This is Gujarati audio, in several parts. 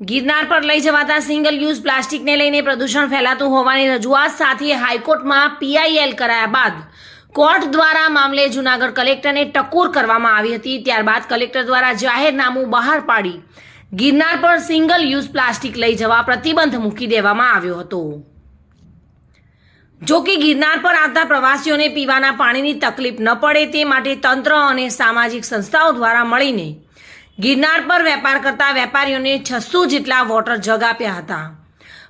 ગિરનાર પર લઈ જવાતા સિંગલ યુઝ પ્લાસ્ટિકને લઈને પ્રદૂષણ ફેલાતું હોવાની રજૂઆત સાથે હાઈકોર્ટમાં પીઆઈએલ કરાયા બાદ. કોર્ટ દ્વારા મામલે જૂનાગઢ કલેક્ટરને ટકોર કરવામાં આવી હતી. ત્યારબાદ કલેક્ટર દ્વારા જાહેરનામું બહાર પાડી ગિરનાર પર સિંગલ યુઝ પ્લાસ્ટિક લઈ જવા પ્રતિબંધ મૂકી દેવામાં આવ્યો હતો. જો કે ગિરનાર પર આવતા પ્રવાસીઓને પીવાના પાણીની તકલીફ ન પડે તે માટે તંત્ર અને સામાજિક સંસ્થાઓ દ્વારા મળીને ગિરનાર પર વેપાર કરતા વેપારીઓને છસો જેટલા વોટર જગ આપ્યા હતા.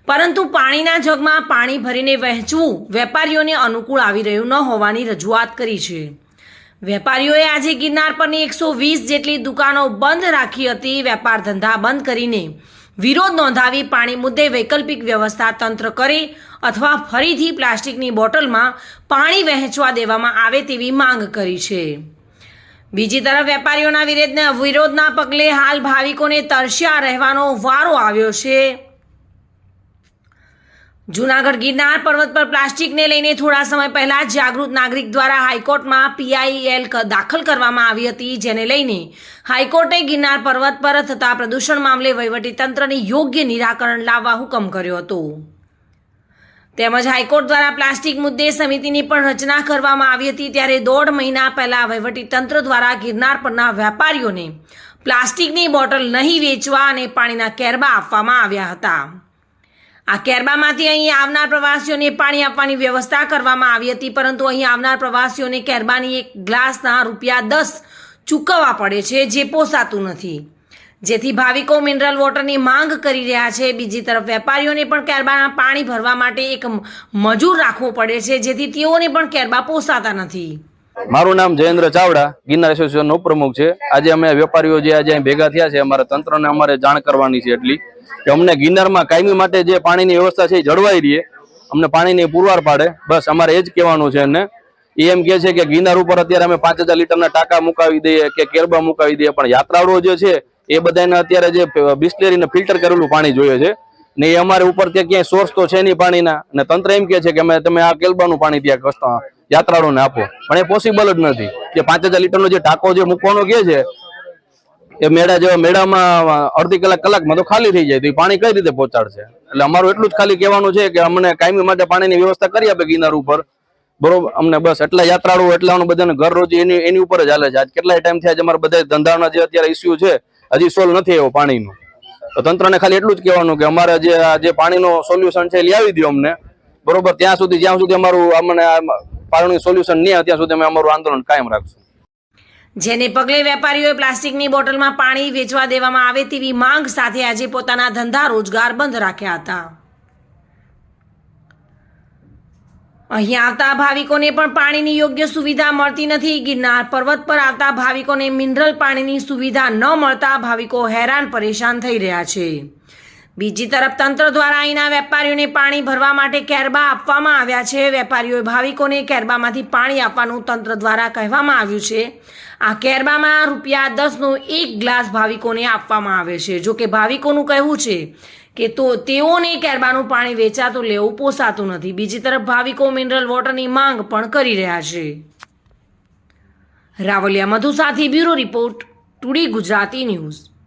પરંતુ પાણીના જગમાં પાણી ભરીને વહેંચવું વેપારીઓને અનુકૂળ આવી રહ્યું ન હોવાની રજૂઆત કરી છે. વેપારીઓએ આજે ગિરનાર પરની એકસો વીસ જેટલી દુકાનો બંધ રાખી હતી, વેપાર ધંધા બંધ કરીને વિરોધ નોંધાવી પાણી મુદ્દે વૈકલ્પિક વ્યવસ્થા તંત્ર કરે અથવા ફરીથી પ્લાસ્ટિકની બોટલમાં પાણી વહેંચવા દેવામાં આવે તેવી માંગ કરી છે. બીજી તરફ વેપારીઓના વિરોધના વિરોધના પગલે હાલ ભાવિકોને તરસ્યા રહેવાનો વારો આવ્યો છે. જૂનાગઢ ગિરનાર પર્વત પર પ્લાસ્ટિકને લઈને થોડા સમય પહેલા જાગૃત નાગરિક દ્વારા હાઈકોર્ટમાં પીઆઈએલ દાખલ કરવામાં આવી હતી, જેને લઈને હાઈકોર્ટે ગિરનાર પર્વત પર થતા પ્રદૂષણ મામલે વહીવટીતંત્રને યોગ્ય નિરાકરણ લાવવા હુકમ કર્યો હતો. તેમજ હાઈકોર્ટ દ્વારા પ્લાસ્ટિક મુદ્દે સમિતિની પણ રચના કરવામાં આવી હતી ત્યારે દોઢ મહિના પહેલા વહીવટીતંત્ર દ્વારા ગિરનાર પરના વેપારીઓને પ્લાસ્ટિકની બોટલ નહીં વેચવા અને પાણીના કેરબા આપવામાં આવ્યા હતા. આ કેરબામાંથી અહીં આવનાર પ્રવાસીઓને પાણી આપવાની વ્યવસ્થા કરવામાં આવી હતી, પરંતુ અહીં આવનાર પ્રવાસીઓને કેરબાની એક ગ્લાસના રૂપિયા દસ ચૂકવવા પડે છે, જે પોસાતું નથી. જેથી ભાવિકો મિનરલ વોટરની માંગ કરી રહ્યા છે. બીજી તરફ વેપારીઓને પણ કેરબાના પાણી ભરવા માટે એક મજૂર રાખવો પડે છે, જેથી તેઓને પણ કેરબા પોસાતા નથી. મારું નામ જયેન્દ્ર ચાવડા, ગિરનાર એસોસિએશન ઉપપ્રમુખ છે. આજે અમે વેપારીઓ જે આજે ભેગા થયા છે, અમારા તંત્રને અમારે જાણ કરવાની છે એટલી કે અમને ગિરનારમાં કાયમી માટે જે પાણીની વ્યવસ્થા છે એ જળવાઈ રહીએ અમને પાણીની પુરવાર પાડે. બસ અમારે એ જ કહેવાનું છે એને એ એમ કે છે કે ગિરનાર ઉપર અત્યારે અમે પાંચ હજાર લીટરના ટાંકા મુકાવી દઈએ કે કેરબા મુકાવી દઈએ. પણ યાત્રાળુઓ જે છે એ બધાને અત્યારે જે બિસ્લેરીને ફિલ્ટર કરેલું પાણી જોઈએ છે. ને એ અમારે ઉપર ત્યાં ક્યાંય સોર્સ તો છે નહીં પાણીના. અને તંત્ર એમ કે છે કે અમે તમે આ કેલબાનું પાણી ત્યાં યાત્રાળુને આપો. પણ એ પોસિબલ જ નથી કે પાંચ હજાર લીટરનો જે ટાંકો જે મૂકવાનો કે છે, એ મેળા જેવા મેળામાં અડધી કલાક કલાકમાં તો ખાલી થઈ જાય. તો એ પાણી કઈ રીતે પહોંચાડશે? એટલે અમારું એટલું જ ખાલી કહેવાનું છે કે અમને કાયમી માટે પાણીની વ્યવસ્થા કરી આપે ગિનાર ઉપર. બરોબર? અમને બસ એટલા યાત્રાળુઓ, એટલા બધાને ઘર રોજી એની એની ઉપર જ હાલે છે. આજ કેટલાય ટાઈમ થયા છે અમારા બધા ધંધાના જે અત્યારે ઇસ્યુ છે હજી સોલ્વ નથી આવ્યો પાણીનું. તો તંત્રને ખાલી એટલું જ કહેવાનું કે અમારે જે જે પાણીનો સોલ્યુશન છે એ આવી દો અમને. બરોબર, ત્યાં સુધી, જ્યાં સુધી અમારું અમને પાણીનું સોલ્યુશન નહીં આવે, ત્યાં સુધી અમે અમારું આંદોલન કાયમ રાખશું. જેને પગલે વેપારીઓએ પ્લાસ્ટિકની બોટલમાં પાણી વેચવા દેવામાં આવે તેવી માંગ સાથે આજે પોતાના ધંધા રોજગાર બંધ રાખ્યા હતા. અહીં આવતા ભાવિકોને પણ પાણીની યોગ્ય સુવિધા મળતી નથી. ગિરનાર પર્વત પર આવતા ભાવિકોને મિનરલ પાણીની સુવિધા ન મળતા ભાવિકો હેરાન પરેશાન થઈ રહ્યા છે. બીજી તરફ તંત્ર દ્વારા અહીંના વેપારીઓને પાણી ભરવા માટે કેરબા આપવામાં આવ્યા છે. વેપારીઓએ ભાવિકોને કેરબામાંથી પાણી આપવાનું તંત્ર દ્વારા કહેવામાં આવ્યું છે. આ કેરબામાં રૂપિયા દસનો એક ગ્લાસ ભાવિકોને આપવામાં આવે છે. જો કે ભાવિકોનું કહેવું છે કે તો તેઓને કેરબાનું પાણી વેચાતું, લેવું પોસાતું નથી. બીજી તરફ ભાવિકો મિનરલ વોટરની માંગ પણ કરી રહ્યા છે. રાવલિયા મધુ સાથે bureau report today Gujarati news.